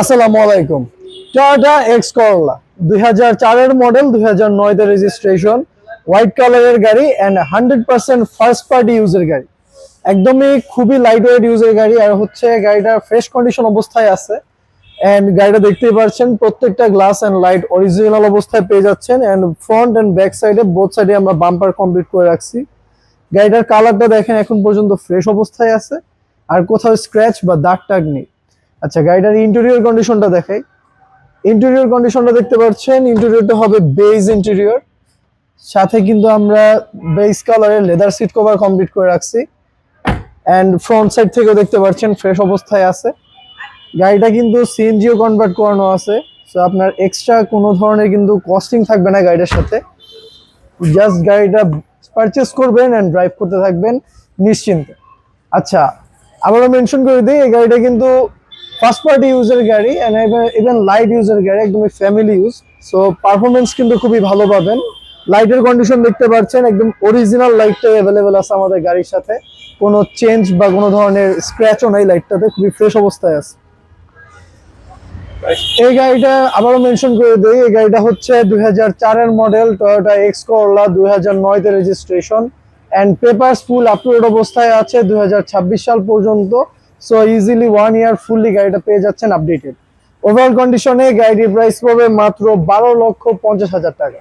আসসালামু আলাইকুম। Toyota X করলা দুই হাজার চারের মডেল দুই হাজার নয়তে রেজিস্ট্রেশন হোয়াইট কালারের গাড়ি and hundred percent first party ইউজের গাড়ি। একদমই খুবই লাইট ওয়েট ইউজের গাড়ি, আর হচ্ছে গাড়িটা ফ্রেশ কন্ডিশন অবস্থায় আছে। অ্যান্ড গাড়িটা দেখতেই পাচ্ছেন প্রত্যেকটা গ্লাস অ্যান্ড লাইট অরিজিনাল অবস্থায় পেয়ে যাচ্ছেন। অ্যান্ড ফ্রন্ট অ্যান্ড ব্যাক সাইডে বোথ সাইডে আমরা বাম্পার কমপ্লিট করে রাখছি। গাড়িটার কালারটা দেখেন, এখন পর্যন্ত ফ্রেশ অবস্থায় আছে। আর কোথাও স্ক্র্যাচ বা দাগ টাগ নেই। আচ্ছা গাড়িটার ইন্টেরিয়র কন্ডিশনটা দেখাই। ইন্টেরিয়র কন্ডিশনটা দেখতে পাচ্ছেন ইন্টেরিয়রটা হবে বেজ ইন্টেরিয়র সাথে কিন্তু আমরা বেস কালারের লেদার সিট কভার কমপ্লিট করে রাখছি। অ্যান্ড ফ্রন্ট সাইড থেকেও দেখতে পাচ্ছেন ফ্রেশ অবস্থায় আছে। গাড়িটা কিন্তু সিএনজিও কনভার্ট করানো আছে। সো আপনার এক্সট্রা কোনো ধরনের কিন্তু কস্টিং থাকবে না গাড়িটার সাথে। জাস্ট গাড়িটা পারচেস করবেন অ্যান্ড ড্রাইভ করতে থাকবেন নিশ্চিন্তে। আচ্ছা আবারও মেনশন করে দিই, এই গাড়িটা কিন্তু ফার্স্ট পার্টি ইউজের গাড়ি ইভেন লাইট ইউজের গাড়ি একদমই ফ্যামিলি ইউজ সো পারফরমেন্স কিন্তু খুবই ভালো পাবেন। লাইটের কন্ডিশন দেখতে পাচ্ছেন, একদম অরিজিনাল লাইটটাই অ্যাভেলেবেল আছে আমাদের গাড়ির সাথে। কোনো চেঞ্জ বা কোনো ধরনের স্ক্র্যাচও নাই লাইটটাতে খুবই ফ্রেশ অবস্থায় আছে। এই গাড়িটা আবারও মেনশন করে দিই, এই গাড়িটা হচ্ছে দুই চারের মডেল টয়োটা এক্স করলা দুই নয়তে registration and papers full upload অবস্থায় আছে দুই হাজার ছাব্বিশ সাল পর্যন্ত। So easily one year fully গাড়িটা পেয়ে যাচ্ছেন আপডেটেড ওভারঅল কন্ডিশনে গাড়িটির প্রাইস পড়বে মাত্র বারো লক্ষ পঞ্চাশ হাজার টাকা।